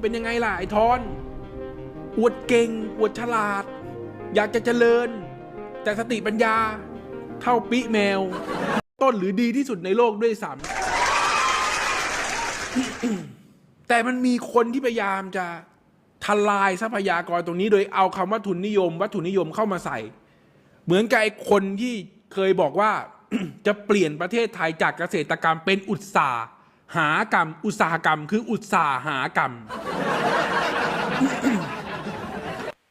เป็นยังไงล่ะ ไอ้ทอน อวดเก่ง อวดฉลาด อยากจะเจริญ แต่สติปัญญา เท่าปิแมว ต้นหรือดีที่สุดในโลกด้วยซ้ำแต่มันมีคนที่พยายามจะทลายทรัพยากรตรงนี้ โดยเอาคำว่าทุนนิยม วัตถุนิยมเข้ามาใส่ เหมือนกับไอ้คนที่เคยบอกว่า จะเปลี่ยนประเทศไทยจากเกษตรกรรมเป็นอุตสาหากรรม อุตสาหกรรม คืออุตสาหากรรม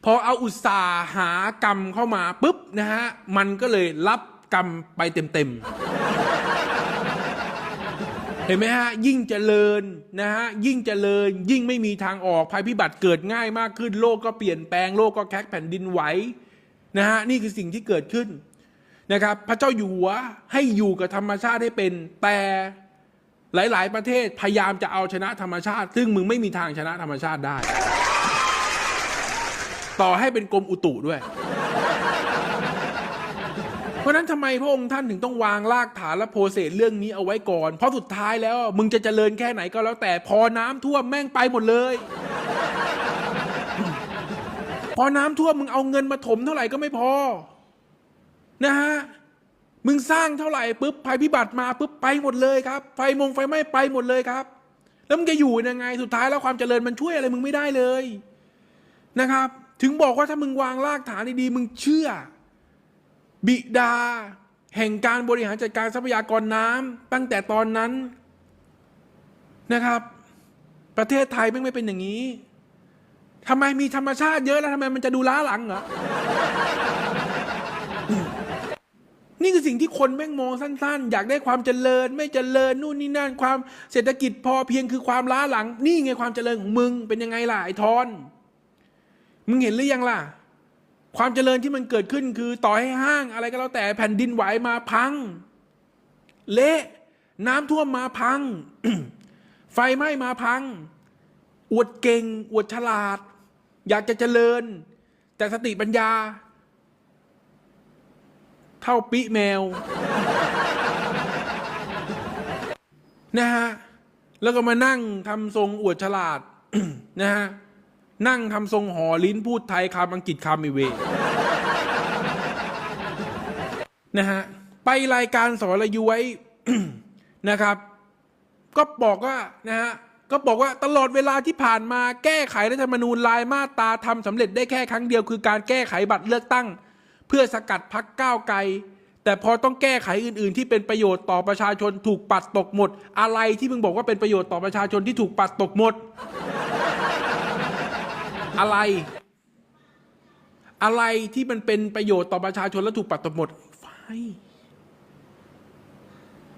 พอเอาอุตสาหากรรมเข้ามาปุ๊บนะฮะมันก็เลยรับกรรมไปเต็มๆเห็นไหมฮะยิ่งเจริญนะฮะยิ่งเจริญ ยิ่งไม่มีทางออกภัยพิบัติเกิดง่ายมากขึ้น โลกก็เปลี่ยนแปลงโลกก็แคกแผ่นดินไหวนะฮะนี่คือสิ่งที่เกิดขึ้น นะครับ พระเจ้าอยู่หัวให้อยู่กับธรรมชาติให้เป็น แต่หลาย ๆ ประเทศพยายามจะเอาชนะธรรมชาติ ซึ่งมึงไม่มีทางชนะธรรมชาติได้ ต่อให้เป็นกรมอุตุด้วย เพราะนั้นทำไมพระองค์ท่านถึงต้องวางรากฐานและโปรเซสเรื่องนี้เอาไว้ก่อน เพราะสุดท้ายแล้ว มึงจะเจริญแค่ไหนก็แล้วแต่พอน้ำท่วมแม่งไปหมดเลยพอน้ำท่วมมึงเอาเงินมาถมเท่าไหร่ก็ไม่พอ นะฮะมึงสร้างเท่าไหร่ปุ๊บภัยพิบัติมาปุ๊บไปหมดเลยครับไฟมงไฟไหม้ไปหมดเลยครับ แล้วมึงจะอยู่ยังไงสุดท้ายแล้วความเจริญมันช่วยอะไรมึงไม่ได้เลยนะครับ ถึงบอกว่าถ้ามึงวางรากฐานดีๆมึงเชื่อ บิดา แห่งการบริหารจัดการทรัพยากรน้ำตั้งแต่ตอนนั้นนะครับ ประเทศไทยไม่ไม่เป็นอย่างนี้ทำไมมีธรรมชาติเยอะแล้วทำไมมันจะดูล้าหลังเหรอ นี่คือสิ่งที่คนแม่งมองสั้น ๆ อยากได้ความเจริญ ไม่เจริญนู่นนี่นั่นความเศรษฐกิจพอเพียงคือความล้าหลัง นี่ไงความเจริญของมึงเป็นยังไงล่ะไอ้ทอน มึงเห็นหรือยังล่ะ ความเจริญที่มันเกิดขึ้นคือต่อให้ห้างอะไรก็แล้วแต่แผ่นดินไหวมาพัง เละน้ำท่วมมาพัง ไฟไหม้มาพัง อวดเก่ง อวดฉลาด อยากจะเจริญ แต่สติปัญญา เท่าปิแมว นะฮะ แล้วก็มานั่งทำทรงอวดฉลาด นะฮะ นั่งทำทรงหอลิ้นพูดไทยคำอังกฤษคำอีเว นะฮะ ไปรายการสอนรยุ้นะครับ ก็บอกว่านะฮะก็บอกว่าตลอดเวลาที่ผ่านมาแก้ไขรัฐธรรมนูญลายมาตราทำสำเร็จได้แค่ครั้งเดียวคือการแก้ไขบัตรเลือกตั้ง เพื่อสกัดพักก้าวไกล แต่พอต้องแก้ไขอื่น ๆ ที่เป็นประโยชน์ต่อประชาชนถูกปัดตกหมด อะไรที่มึงบอกว่าเป็นประโยชน์ต่อประชาชนที่ถูกปัดตกหมด อะไร อะไรที่มันเป็นประโยชน์ต่อประชาชนและถูกปัดตกหมดไฟ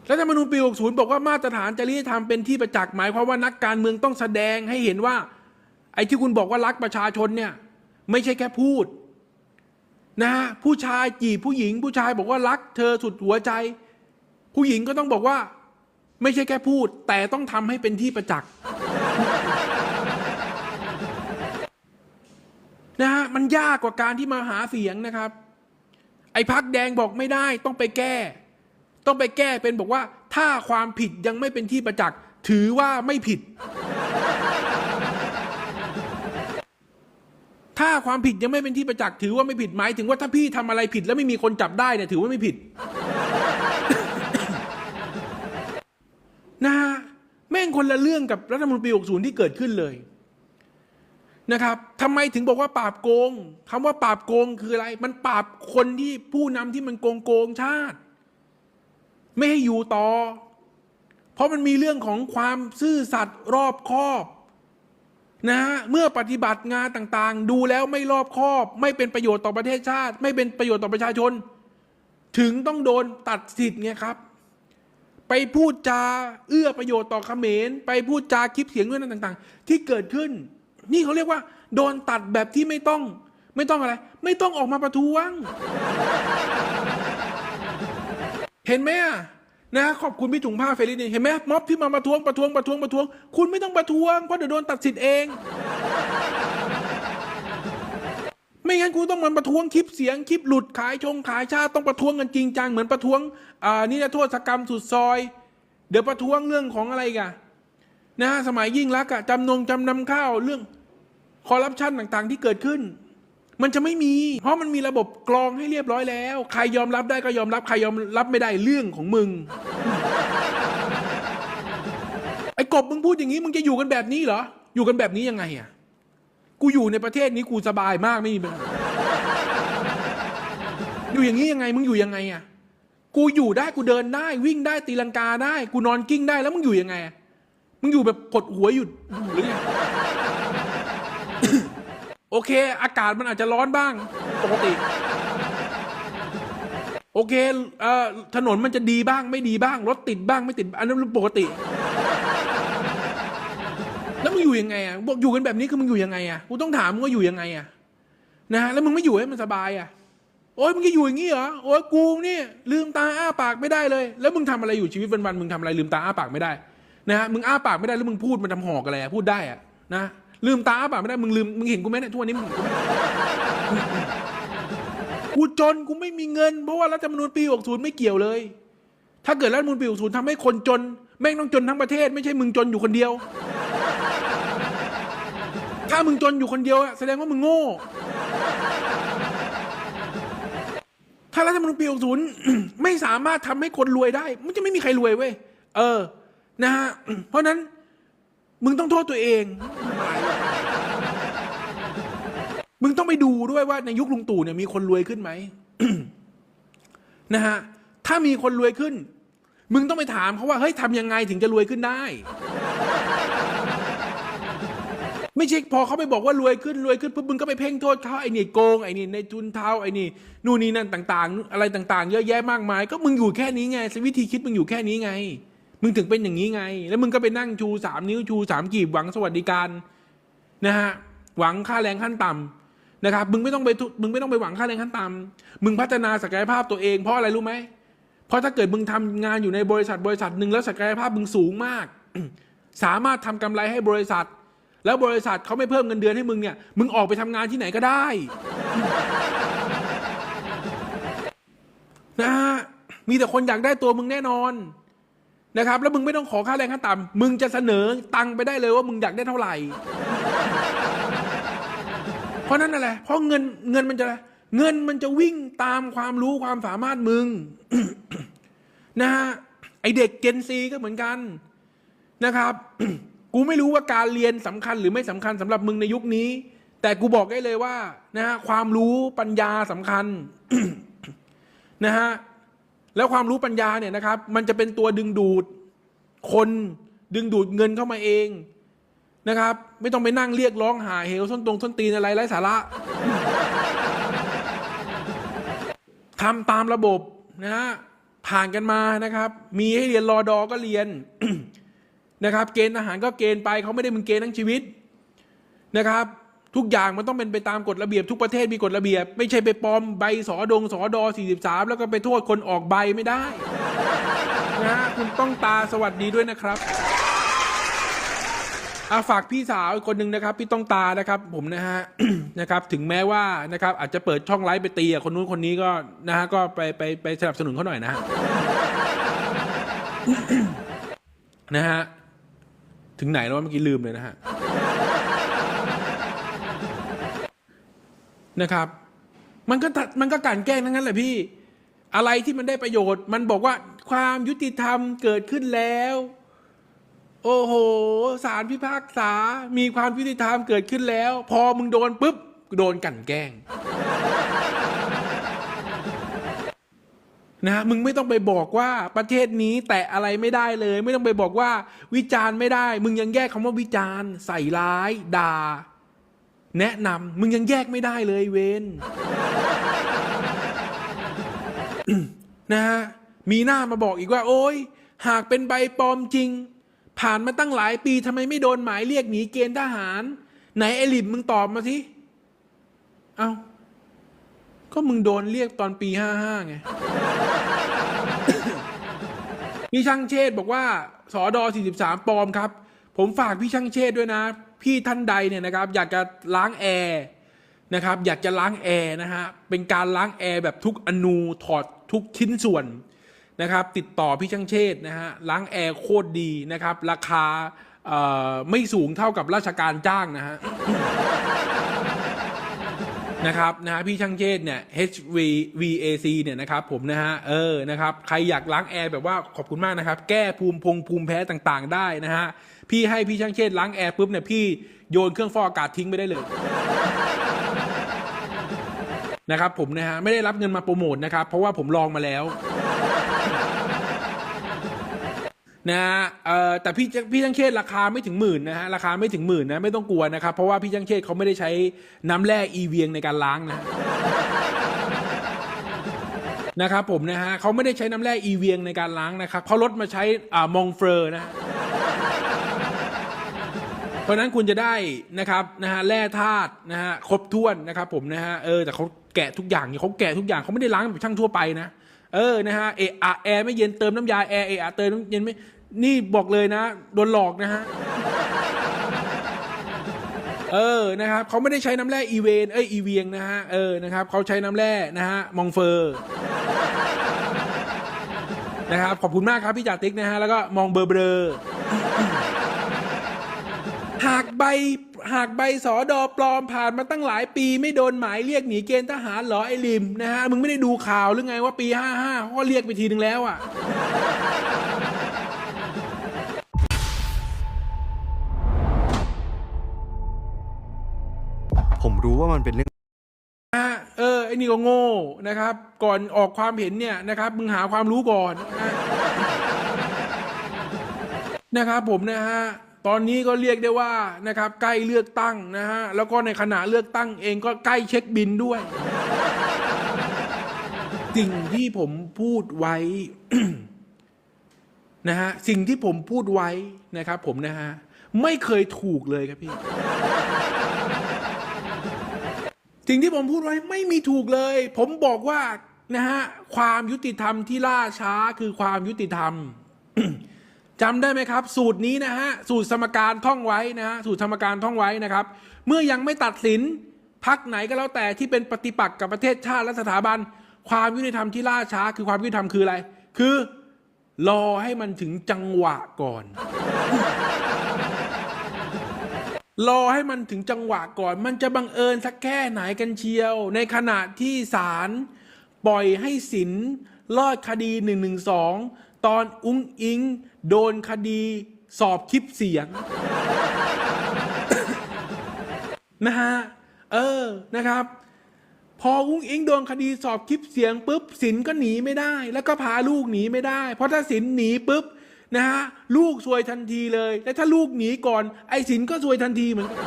รัฐธรรมนูญปี 60 บอกว่ามาตรฐานจริยธรรมเป็นที่ประจักษ์หมายความว่านักการเมืองต้องแสดงให้เห็นว่า ไอ้ที่คุณบอกว่ารักประชาชนเนี่ย ไม่ใช่แค่พูด นะฮะผู้ชายจีบผู้หญิง ผู้ชายบอกว่ารักเธอสุดหัวใจ ผู้หญิงก็ต้องบอกว่า ไม่ใช่แค่พูด แต่ต้องทำให้เป็นที่ประจักษ์นะฮะมันยากกว่าการที่มาหาเสียงนะครับ ไอ้พักแดงบอกไม่ได้ต้องไปแก้ ต้องไปแก้เป็นบอกว่า ถ้าความผิดยังไม่เป็นที่ประจักษ์ถือว่าไม่ผิด ถ้าความผิดยังไม่เป็นที่ประจักษ์ถือว่าไม่ผิดหมายถึงว่าถ้าพี่ทำอะไรผิดแล้วไม่มีคนจับได้เนี่ยถือว่าไม่ผิด นะฮะแม่งคนละเรื่องกับรัฐธรรมนูญปี 60 ที่เกิดขึ้นเลยนะครับทำไมถึงบอกว่าปราบโกงคำว่าปราบโกงคืออะไร มันปราบคนที่ผู้นำที่มันโกงโกงชาติ ไม่ให้อยู่ต่อ เพราะมันมีเรื่องของความซื่อสัตย์รอบคอบ นะฮะเมื่อปฏิบัติงานต่างๆ ดูแล้วไม่รอบคอบ ไม่เป็นประโยชน์ต่อประเทศชาติ ไม่เป็นประโยชน์ต่อประชาชน ถึงต้องโดนตัดสิทธิ์ไงครับ ไปพูดจาเอื้อประโยชน์ต่อเขมรไปพูดจาคลิปเสียงเรื่องต่างๆ ที่เกิดขึ้น นี่เขาเรียกว่า โดนตัดแบบที่ไม่ต้อง ไม่ต้องอะไร ไม่ต้องออกมาประท้วง เห็นไหมอะ นะขอบคุณพี่ถุงผ้าเฟรนนี่เห็นไหมม็อบที่มาประท้วงประท้วงประท้วงประท้วง คุณไม่ต้องประท้วงเพราะเดี๋ยวโดนตัดสิทธิ์เอง ไม่งั้นกูต้องมันประท้วงคลิปเสียงคลิปหลุดขายชงขายชาติต้องประท้วงกันจริงจังเหมือนประท้วงอ่านี่นะโทษกรรมสุดซอย เดี๋ยวประท้วงเรื่องของอะไรกันนะสมัยยิ่งรักษณ์อะจำนงจำนำข้าวเรื่องคอร์รัปชันต่างๆที่เกิดขึ้น มันจะไม่มี เพราะมันมีระบบกรองให้เรียบร้อยแล้ว ใครยอมรับได้ก็ยอมรับใครยอมรับไม่ได้เรื่องของมึง ไอ้กบมึงพูดอย่างนี้มึงจะอยู่กันแบบนี้เหรอ อยู่กันแบบนี้ยังไงอะกูอยู่ในประเทศนี้กูสบายมากไม่มีปัญหาอยู่อย่างนี้ยังไงมึงอยู่ยังไงอะกูอยู่ได้กูเดินได้ วิ่งได้ตีลังกาได้ กูนอนกิ้งได้แล้วมึงอยู่ยังไง มึงอยู่แบบกดหัวอยู่อยู่หรือไง โอเค อากาศมันอาจจะร้อนบ้างปกติ โอเคเอ่อถนนมันจะดีบ้าง ไม่ดีบ้าง รถติดบ้างไม่ติด อันนั้นเรื่องปกติ แล้วมึงอยู่ยังไงอะบอกอยู่กันแบบนี้คือมึงอยู่ยังไงอะกูต้องถามมึงว่าอยู่ยังไงอะนะฮะแล้วมึงไม่อยู่ให้มันสบายอะโอ้ยมึงจะอยู่อย่างนี้เหรอโอ้ยกูเนี่ยลืมตาอ้าปากไม่ได้เลย แล้วมึงทำอะไรอยู่ชีวิตวันๆมึงทำอะไรลืมตาอ้าปากไม่ได้นะฮะมึงอ้าปากไม่ได้แล้วมึงพูดมันทำหอกอะไรพูดได้อะนะ ลืมตาอ้าปากไม่ได้มึงลืมมึงเห็นกูไหมเนี่ยทุกวันนี้มึงเห็นกูไหมกูจนกูไม่มีเงิน เพราะว่ารัฐธรรมนูญปี 60 ไม่เกี่ยวเลย ถ้าเกิดรัฐธรรมนูญปี 60ทำให้คนจน แม่งต้องจนทั้งประเทศ ไม่ใช่มึงจนอยู่คนเดียว ถ้ามึงจนอยู่คนเดียวอะแสดงว่ามึงโง่ ถ้ารัฐธรรมนูญปี 60 ไม่สามารถทำให้คนรวยได้ มันจะไม่มีใครรวยเว้ย เออ นะฮะ เพราะนั้น มึงต้องโทษตัวเอง มึงต้องไปดูด้วยว่าในยุคลุงตู่เนี่ยมีคนรวยขึ้นไหมนะฮะถ้ามีคนรวยขึ้น มึงต้องไปถามเขาว่าเฮ้ยทำยังไงถึงจะรวยขึ้นได้ ไม่ใช่พอเขาไปบอกว่ารวยขึ้นรวยขึ้นปุ๊บมึงก็ไปเพ่งโทษเขาไอ้นี่โกงไอ้นี่ในทุนเท้าไอ้นี่นู่นนี่นั่นต่าง ๆ อะไรต่าง ๆ เยอะแยะมากมาย ก็มึงอยู่แค่นี้ไงวิธีคิดมึงอยู่แค่นี้ไง มึงถึงเป็นอย่างนี้ไง แล้วมึงก็ไปนั่งชูสามนิ้วชูสามกีบหวังสวัสดิการนะฮะหวังค่าแรงขั้นต่ำ นะครับ มึงไม่ต้องไปทุมึงไม่ต้องไปหวังค่าแรงขั้นต่ำมึงพัฒนาศักยภาพตัวเองเพราะอะไรรู้ไหมเพราะถ้าเกิดมึงทำงานอยู่ในบริษัทบริษัทหนึ่งแล้วศักยภาพมึงสูงมาก สามารถทำกำไรให้บริษัท แล้วบริษัทเขาไม่เพิ่มเงินเดือนให้มึงเนี่ย มึงออกไปทำงานที่ไหนก็ได้นะฮะมีแต่คนอยากได้ตัวมึงแน่นอนนะครับ แล้วมึงไม่ต้องขอค่าแรงขั้นต่ำมึงจะเสนอตังไปได้เลยว่ามึงอยากได้เท่าไหร่ เพราะนั้นอะไรเพราะเงินเงินมันจะเงินมันจะวิ่งตามความรู้ความสามารถมึง นะฮะไอเด็กเกนซีก็เหมือนกันนะครับ กูไม่รู้ว่าการเรียนสำคัญหรือไม่สำคัญสำหรับมึงในยุคนี้ แต่กูบอกได้เลยว่า นะฮะความรู้ปัญญาสำคัญนะฮะแล้วความรู้ปัญญาเนี่ยนะครับ มันจะเป็นตัวดึงดูด คนดึงดูดเงินเข้ามาเอง นะครับ ไม่ต้องไปนั่งเรียกร้องหาเหวส้นตรงส้นตีนอะไรไร้สาระทำตามระบบนะฮะผ่านกันมานะครับ มีให้เรียนรอดอก็เรียนนะครับ เกณฑ์ทหารก็เกณฑ์ไปเขาไม่ได้มึงเกณฑ์ทั้งชีวิตนะครับ ทุกอย่างมันต้องเป็นไปตามกฎระเบียบทุกประเทศมีกฎระเบียบ ไม่ใช่ไปปลอมใบสอดงสอดอ43 แล้วก็ไปโทษคนออกใบไม่ได้นะฮะคุณต้องตาสวัสดีด้วยนะครับ อาฝากพี่สาวอีกคนหนึ่งนะครับ พี่ต้องตานะครับผมนะฮะ นะครับถึงแม้ว่านะครับอาจจะเปิดช่องไลฟ์ไปตีกับคนนู้นคนนี้ก็นะฮะก็ไปไปไปสนับสนุนเขาหน่อยนะฮะนะฮะถึงไหนแล้ววะเมื่อกี้ลืมเลยนะฮะนะครับ มันก็มันก็กลันแกล้งทั้งนั้นแหละพี่ อะไรที่มันได้ประโยชน์ มันบอกว่าความยุติธรรมเกิดขึ้นแล้ว โอ้โหศาลพิพากษา มีความยุติธรรมเกิดขึ้นแล้ว พอมึงโดนปุ๊บโดนกลันแกล้ง นะ มึงไม่ต้องไปบอกว่าประเทศนี้แตะอะไรไม่ได้เลย ไม่ต้องไปบอกว่า วิจารณ์ไม่ได้ มึงยังแยกคำว่าวิจารณ์ ใส่ร้าย ด่า แนะนำมึงยังแยกไม่ได้เลยเวนนะฮะมีหน้ามาบอกอีกว่า โอ้ยหากเป็นใบปลอมจริง ผ่านมาตั้งหลายปีทำไมไม่โดนหมายเรียกหนีเกณฑ์ทหาร ไหนไอลิมมึงตอบมาสิเอา้าก็มึงโดนเรียกตอนปีห้าห้าไงพี่ช่างเชษบอกว่าสอดอ43ปลอมครับ ผมฝากพี่ช่างเชษด้วยนะ พี่ท่านใดเนี่ยนะครับ อยากจะล้างแอร์นะครับ อยากจะล้างแอร์นะฮะเป็นการล้างแอร์แบบทุกอนูถอดทุกชิ้นส่วน นะครับ ติดต่อพี่ช่างเชษนะฮะล้างแอร์โคตรดีนะครับ ราคาไม่สูงเท่ากับราชการจ้างนะฮะนะครับนะฮะพี่ช่างเชษเนี่ย HVAC เนี่ยนะครับผมนะฮะเออนะครับใครอยากล้างแอร์แบบว่าขอบคุณมากนะครับ แก้ภูมิพงภูมิแพ้ต่างๆ ได้นะฮะพี่ให้พี่ช่างเชษล้างแอร์ปุ๊บเนี่ยพี่โยนเครื่องฟอกอากาศทิ้งไปได้เลยนะครับผมนะฮะไม่ได้รับเงินมาโปรโมทนะครับ เพราะว่าผมลองมาแล้ว นะฮะเอ่อแต่พี่พี่ช่างเชษราคาไม่ถึงหมื่นนะฮะราคาไม่ถึงหมื่นนะไม่ต้องกลัวนะครับ เพราะว่าพี่ช่างเชษเขาไม่ได้ใช้น้ำแร่อีเวียงในการล้างนะนะครับผมนะฮะเขาไม่ได้ใช้น้ำแร่อีเวียงในการล้างนะครับเขาลดมาใช้อ่ามองเฟอร์นะเพราะนั้นคุณจะได้นะครับนะฮะแร่ธาตุนะฮะครบถ้วนนะครับผมนะฮะเออแต่เขาแกะทุกอย่างนี่เขาแกะทุกอย่างเขาไม่ได้ล้างแบบช่างทั่วไปนะ เออนะฮะเอะอะแอร์ไม่เย็นเติมน้ำยาแอร์เอะอะเติมน้ำเย็นไม่นี่บอกเลยนะโดนหลอกนะฮะเออนะครับเขาไม่ได้ใช้น้ำแร่อีเวนเอ้ยอีเวียงนะฮะเออนะครับเขาใช้น้ำแร่นะฮะมองเฟอร์นะครับขอบคุณมากครับพี่จ่าติ๊กนะฮะแล้วก็มองเบอร์เบลอ หากใบหากใบสอดอปลอมผ่านมาตั้งหลายปีไม่โดนหมายเรียกหนีเกณฑ์ทหารเหรอไอ้ลิมนะฮะมึงไม่ได้ดูข่าวหรือไงว่าปี 55เขาก็เรียกไปทีนึงแล้วอะผมรู้ว่ามันเป็นเรื่องนะฮะเออไอ้นี่ก็โง่นะครับ ก่อนออกความเห็นเนี่ยนะครับมึงหาความรู้ก่อนนะฮะนะครับผมนะฮะ ตอนนี้ก็เรียกได้ว่านะครับใกล้เลือกตั้งนะฮะแล้วก็ในขณะเลือกตั้งเองก็ใกล้เช็คบินด้วย สิ่งที่ผมพูดไว้นะฮะสิ่งที่ผมพูดไว้นะครับ ผมนะฮะไม่เคยถูกเลยครับพี่ สิ่งที่ผมพูดไว้ไม่มีถูกเลย ผมบอกว่านะฮะความยุติธรรมที่ล่าช้าคือความยุติธรรม จำได้ไหมครับ สูตรนี้นะฮะสูตรสมการท่องไว้นะฮะสูตรสมการท่องไว้นะครับ เมื่อยังไม่ตัดสินพักไหนก็แล้วแต่ที่เป็นปฏิปักษ์กับประเทศชาติและสถาบัน ความยุติธรรมที่ล่าช้า คือความยุติธรรมคืออะไร คือ รอให้มันถึงจังหวะก่อน รอให้มันถึงจังหวะก่อน มันจะบังเอิญสักแค่ไหนกันเชียว ในขณะที่ศาลปล่อยให้สินรอดคดี1นึ ตอนอุ้งอิง โดนคดีสอบคลิปเสียง นะฮะ เออนะครับ พออุ้งอิงโดนคดีสอบคลิปเสียงปุ๊บสินก็หนีไม่ได้ แล้วก็พาลูกหนีไม่ได้ เพราะถ้าสินหนีปุ๊บนะฮะลูกซวยทันทีเลย และถ้าลูกหนีก่อน ไอ้สินก็ซวยทันทีเหมือนกัน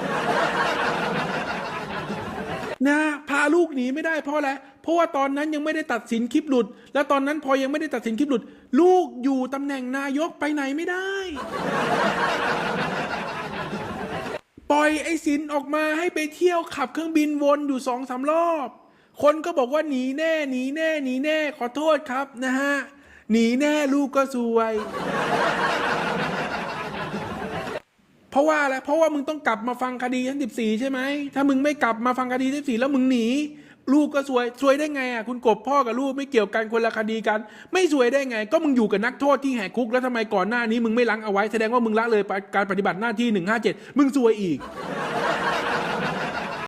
นะพาลูกหนีไม่ได้เพราะอะไร เพราะว่าตอนนั้นยังไม่ได้ตัดสินคลิปหลุด แล้วตอนนั้นพอยังไม่ได้ตัดสินคลิปหลุด ลูกอยู่ตำแหน่งนายกไปไหนไม่ได้ ปล่อยไอ้สินออกมาให้ไปเที่ยวขับเครื่องบินวนอยู่สองสามรอบ คนก็บอกว่าหนีแน่หนีแน่หนีแน่ขอโทษครับนะฮะหนีแน่ลูกก็ซวย เพราะว่าอะไรเพราะว่ามึงต้องกลับมาฟังคดีชั้นสิบสี่ใช่ไหมถ้ามึงไม่กลับมาฟังคดีชั้นสิบสี่แล้วมึงหนี ลูกก็สวยสวยได้ไงอะคุณกบพ่อกับลูกไม่เกี่ยวกันคนละคดีกัน ไม่สวยได้ไง ก็มึงอยู่กับนักโทษที่แหกคุก แล้วทำไมก่อนหน้านี้มึงไม่ล้างเอาไว้แสดงว่ามึงละเลยการปฏิบัติหน้าที่หนึ่งห้าเจ็ดมึงสวยอีก